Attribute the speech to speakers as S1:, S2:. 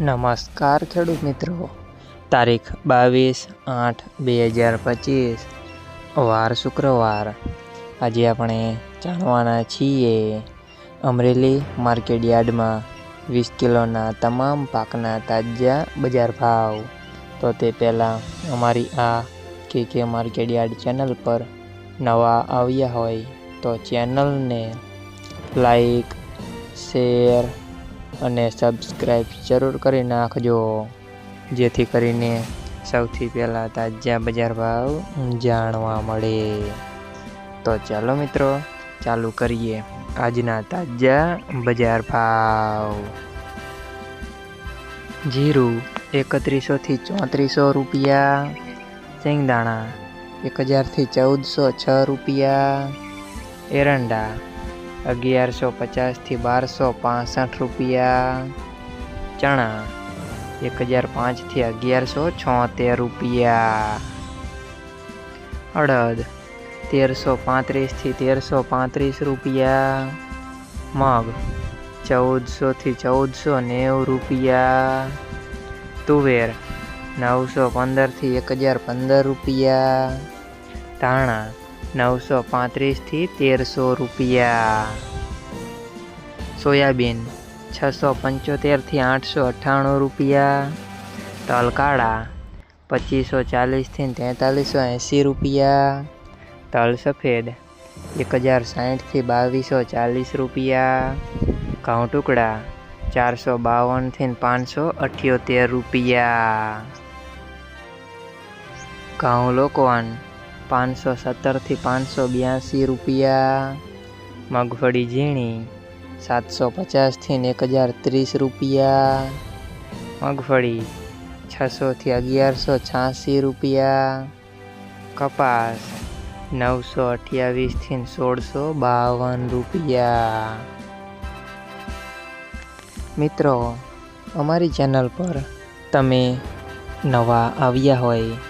S1: નમસ્કાર ખેડૂત મિત્રો. તારીખ બાવીસ આઠ બે હજાર પચીસ, વાર શુક્રવાર. આજે આપણે જાણવાના છીએ અમરેલી માર્કેટ યાર્ડમાં વીસ કિલોના તમામ પાકના તાજા બજાર ભાવ. તો તે પહેલાં અમારી આ કે કે માર્કેટ યાર્ડ ચેનલ પર નવા આવ્યા હોય તો ચેનલને લાઈક, શેર અને સબસ્ક્રાઈબ જરૂર કરી નાખજો. જેથી કરીને સૌથી પહેલાં તાજા બજાર ભાવ જાણવા મળે. તો ચાલો મિત્રો, ચાલુ કરીએ આજના તાજા બજાર ભાવ. જીરું એકત્રીસોથી ચોત્રીસો રૂપિયા સિંગદાણા એક હજારથી ચૌદસો છ રૂપિયા, એરંડા અગિયારસો પચાસથી બારસો પાસઠ રૂપિયા. ચણા એક હજાર પાંચથી અગિયારસો છોતેર રૂપિયા. અડદ તેરસો પાંત્રીસથી તેરસો પાંત્રીસ રૂપિયા. મગ ચૌદસોથી ચૌદસો નેવું રૂપિયા. તુવેર નવસો પંદરથી એક હજાર પંદર રૂપિયા. ધાણા નવસો પાંત્રીસથી તેરસો રૂપિયા. સોયાબીન છસો પંચોતેરથી આઠસો અઠ્ઠાણું રૂપિયા. તલ કાળા પચીસો ચાલીસથી તેતાલીસો એંસી રૂપિયા. તલ સફેદ એક હજાર સાઠથી બાવીસો ચાલીસ રૂપિયા. ઘઉં ટુકડા ચારસો બાવનથી પાંચસો અઠ્યોતેર રૂપિયા. ઘઉં લોકવાન પાંચસો સત્તરથી પાંચસો બ્યાસી રૂપિયા. મગફળી ઝીણી, સાતસો પચાસથી એક હજાર ત્રીસ રૂપિયા. મગફળી છસોથી અગિયારસો છ્યાસી રૂપિયા. કપાસ નવસો અઠ્યાવીસથી સોળસો બાવન રૂપિયા. મિત્રો, અમારી ચેનલ પર તમે નવા આવ્યા હોય